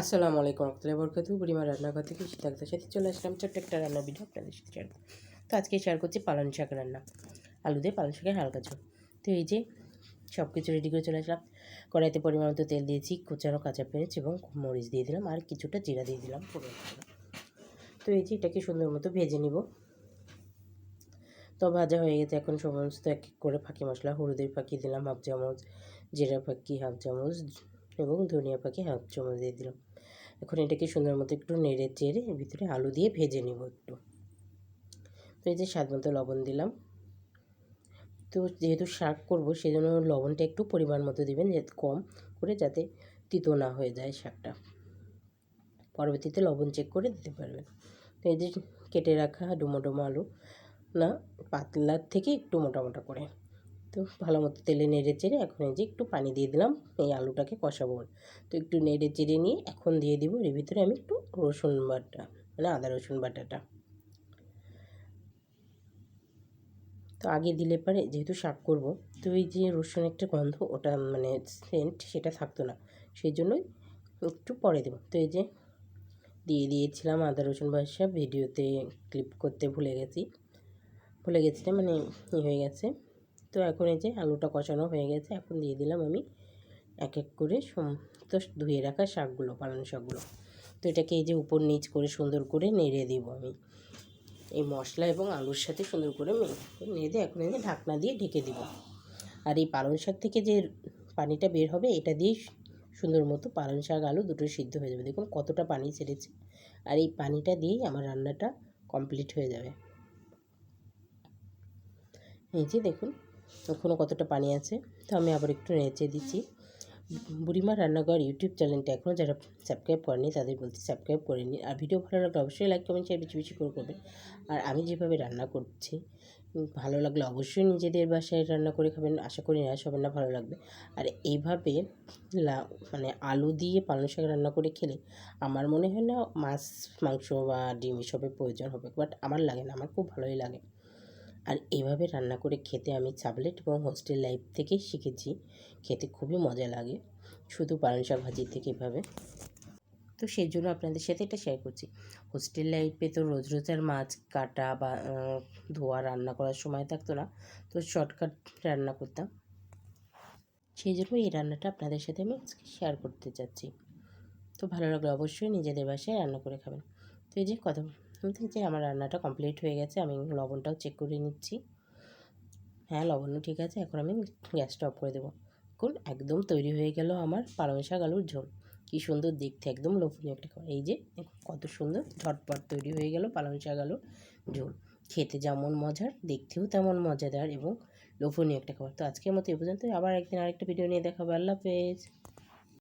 আসসালামু আলাইকুম রহমতুল্লাহ বরকাতু বুড়িমা রান্নাঘর থেকে শীতাক্তার সাথে চলে আসলাম ছোট্ট একটা রান্না ভিডিও আপনাদের সাথে শেয়ার। তো আজকে শেয়ার করছি পালং শাক রান্না। আলু দিয়ে পালং শাকের হালকা ঝোল। তো এই যে সব কিছু রেডি করে চলে আসলাম। কড়াইতে পরিমাণ মতো তেল দিয়েছি, কুচানো কাঁচা পেঁয়াজ এবং মরিচ দিয়ে দিলাম আর কিছুটা জিরা দিয়ে দিলাম পুরো তো এই যে এটাকে সুন্দর মতো ভেজে নিব। তো ভাজা হয়ে গেছে এখন সমস্ত এক এক করে ফাঁকি মশলা, হলুদের ফাঁকি দিলাম, হাফ চামচ জিরা ফাঁকি, হাফ চামচ, এবং ধনিয়া পাখি হাফ চামচ দিয়ে দিলাম। এখন এটাকে সুন্দর মতো একটু নেড়ে চেড়ে ভিতরে আলু দিয়ে ভেজে নিব একটু। তো এই যে স্বাদ মতো লবণ দিলাম। তো যেহেতু শাক করব সেই জন্য লবণটা একটু পরিমাণ মতো দিবেন কম করে যাতে তিতো না হয়ে যায় শাকটা। পরবর্তীতে লবণ চেক করে দিতে পারবেন। তো এই যে কেটে রাখা ডুমো ডুমো আলু, না, পাতলার থেকে একটু মোটা মোটা করে। তো ভালো মতো তেলে নেড়ে চেড়ে এখন এই যে একটু পানি দিয়ে দিলাম, এই আলুটাকে কষাবো। তো একটু নেড়ে চেড়ে নিয়ে এখন দিয়ে দিব এর ভিতরে আমি একটু রসুন বাটা মানে আদা রসুন বাটাটা। তো আগে দিলে পরে যেহেতু শাক করব, তো এই যে রসুন একটা গন্ধ, ওটা মানে সেন্ট সেটা থাকতো না। সেই জন্যই একটু পরে দেবো। তো এই যে দিয়ে দিয়েছিলাম আদা রসুন বাসা ভিডিওতে ক্লিপ করতে ভুলে গেছি। ভুলে গেছিলাম মানে ই হয়ে গেছে। তো এখন এই যে আলুটা কষানো হয়ে গেছে, এখন দিয়ে দিলাম আমি এক এক করে সমস্ত ধুয়ে রাখা শাকগুলো, পালং শাকগুলো। তো এটাকে এই যে উপর নিচ করে সুন্দর করে নেড়ে দিব আমি। এই মশলা এবং আলুর সাথে সুন্দর করে নেড়ে দিয়ে এখন এই যে ঢাকনা দিয়ে ঢেকে দিব। আর এই পালং শাক থেকে যে পানিটা বের হবে, এটা দিয়েই সুন্দর মতো পালং শাক, আলু দুটো সিদ্ধ হয়ে যাবে। দেখুন কতটা পানি ছেড়েছে। আর এই পানিটা দিয়েই আমার রান্নাটা কমপ্লিট হয়ে যাবে। এই যে দেখুন এখনও কতটা পানি আছে, তো আমি আবার একটু নেচে দিচ্ছি। বুড়িমা রান্নাঘর ইউটিউব চ্যানেলটা এখনও যারা সাবস্ক্রাইব করেনি, তাদের বলতে সাবস্ক্রাইব করে নিন। আর ভিডিও ভালো লাগলে অবশ্যই লাইক, কমেন্ট শেয়ার বেশি বেশি করে করবেন। আর আমি যেভাবে রান্না করছি, ভালো লাগলে অবশ্যই নিজেদের বাসায় রান্না করে খাবেন, আশা করি না সবার না, ভালো লাগবে। আর এইভাবে মানে আলু দিয়ে পালং শাক রান্না করে খেলে আমার মনে হয় না মাছ, মাংস বা ডিম এসবের প্রয়োজন হবে বাট আমার লাগে না, আমার খুব ভালোই লাগে। আর এইভাবে রান্না করে খেতে আমি চাবলেট এবং হোস্টেল লাইফ থেকেই শিখেছি। খেতে খুবই মজা লাগে, শুধু পালং শাক ভাজির থেকে এভাবে। তো সেই জন্য আপনাদের সাথে এটা শেয়ার করছি। হোস্টেল লাইফে তো রোজ রোজ আর মাছ কাটা বা ধোয়া রান্না করার সময় থাকতো না, তো শর্টকাট রান্না করতাম। সেই জন্য এই রান্নাটা আপনাদের সাথে আমি আজকে শেয়ার করতে চাচ্ছি। তো ভালো লাগলে অবশ্যই নিজেদের বাসায় রান্না করে খাবেন। তো এই যে কত যে আমার রান্নাটা কমপ্লিট হয়ে গেছে, আমি লবণটাও চেক করে নিচ্ছি। হ্যাঁ লবণও ঠিক আছে, এখন আমি গ্যাসটা অফ করে দেবো। এখন একদম তৈরি হয়ে গেল আমার পালং শাক আলুর ঝোল। কী সুন্দর দেখতে, একদম লোভনীয় একটা খাবার। এই যে কত সুন্দর ঝটপট তৈরি হয়ে গেল পালং শাক আলুর ঝোল। খেতে যেমন মজার, দেখতেও তেমন মজাদার এবং লোভনীয় একটা খাবার। তো আজকের মতো এ পর্যন্ত আবার একদিন আরেকটা ভিডিও নিয়ে দেখাবো। আল্লাহ হাফেজ।